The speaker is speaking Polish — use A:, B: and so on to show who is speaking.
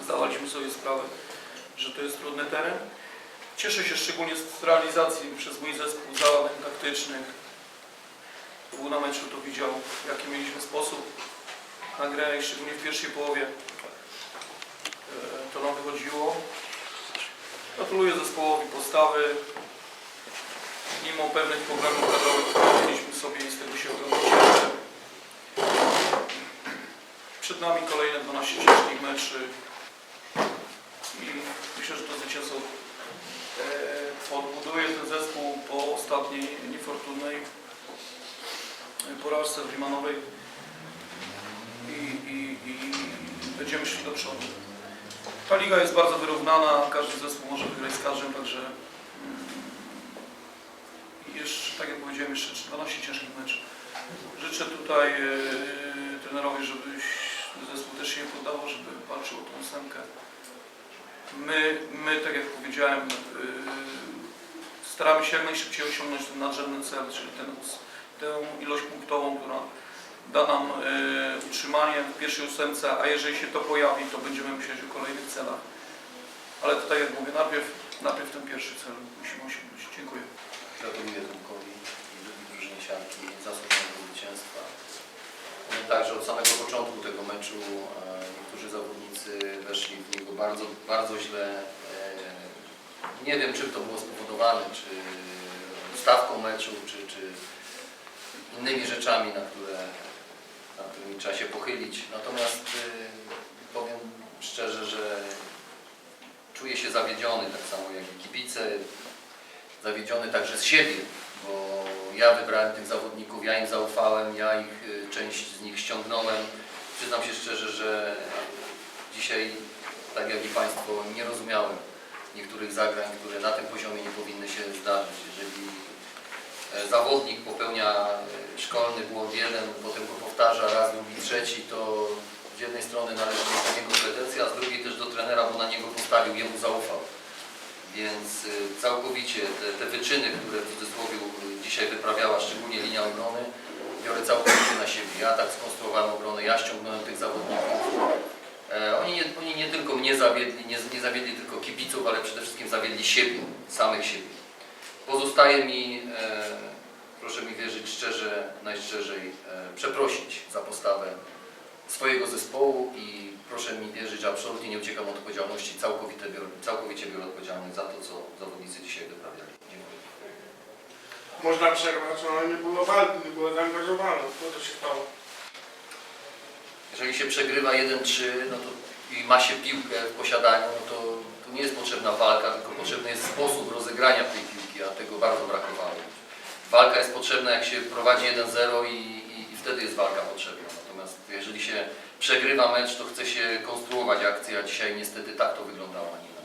A: Zdawaliśmy sobie sprawę, że to jest trudny teren. Cieszę się szczególnie z realizacji przez mój zespół zadań taktycznych. Był na meczu, to widział, jaki mieliśmy sposób na grę szczególnie w pierwszej połowie e, to nam wychodziło. Gratuluję zespołowi postawy. Mimo pewnych problemów kadrowych, mieliśmy sobie i z tego się cieszę. Przed nami kolejne 12 ciężkich meczy zwycięstwo e, odbuduje ten zespół po ostatniej niefortunnej porażce w Limanowej i, i, i będziemy szli do przodu. Ta liga jest bardzo wyrównana, każdy zespół może wygrać z każdym, także mm, jeszcze, tak jak powiedziałem, jeszcze 12 ciężkich meczów. Życzę tutaj e, trenerowi, żeby zespół też się nie poddawał, żeby walczył o tą ósemkę. My, my, tak jak powiedziałem, e, staramy się jak najszybciej osiągnąć ten nadrzędny cel, czyli ten, tę ilość punktową, która da nam e, utrzymanie w pierwszej ósemce, a jeżeli się to pojawi, to będziemy myśleć o kolejnych celach. Ale to tak jak mówię, najpierw, najpierw ten pierwszy cel musimy osiągnąć. Dziękuję.
B: Gratuluję Tomkowi i drugiej drużynie siarki zasłużonego zwycięstwa. Powiem tak, że od samego początku tego meczu e, niektórzy zawodnicy weszli w niego bardzo, bardzo źle. E, Nie wiem, czym to było spowodowane, czy stawką meczu, czy, czy innymi rzeczami, na które nad którymi trzeba się pochylić. Natomiast e, powiem szczerze, że czuję się zawiedziony, tak samo jak i kibice, zawiedziony także z siebie, ja wybrałem tych zawodników, ja im zaufałem, ja ich, y, część z nich ściągnąłem. Przyznam się szczerze, że dzisiaj, tak jak i Państwo, nie rozumiałem niektórych zagrań, które na tym poziomie nie powinny się zdarzyć. Jeżeli e, zawodnik popełnia e, szkolny błąd jeden, potem go powtarza raz, drugi, trzeci, to z jednej strony należy do niego pretensje, a z drugiej też do trenera, bo na niego postawił, jemu zaufał. Więc y, całkowicie te, te wyczyny, które w cudzysłowie y, dzisiaj wyprawiała szczególnie linia obrony, biorę całkowicie na siebie. Ja tak skonstruowałem obronę, ja ściągnąłem tych zawodników. E, oni, nie, oni nie tylko mnie zawiedli, nie, nie zawiedli tylko kibiców, ale przede wszystkim zawiedli siebie, samych siebie. Pozostaje mi, e, proszę mi wierzyć szczerze, najszczerzej, e, przeprosić za postawę swojego zespołu i proszę mi wierzyć, że absolutnie nie uciekam od odpowiedzialności, całkowite biorę, całkowicie biorę odpowiedzialność za to, co zawodnicy dzisiaj wyprawiali. Dziękuję.
C: Można przerwać, no ale nie było walki, nie było zaangażowania. Co to się stało?
B: Jeżeli się przegrywa 1-3 no to, i ma się piłkę w posiadaniu, no to, to nie jest potrzebna walka, tylko potrzebny jest sposób rozegrania tej piłki, a tego bardzo brakowało. Walka jest potrzebna, jak się prowadzi 1-0 i, i, i wtedy jest walka potrzebna. Natomiast jeżeli się przegrywa mecz, to chce się konstruować akcję, a dzisiaj niestety tak to wyglądało, a nie.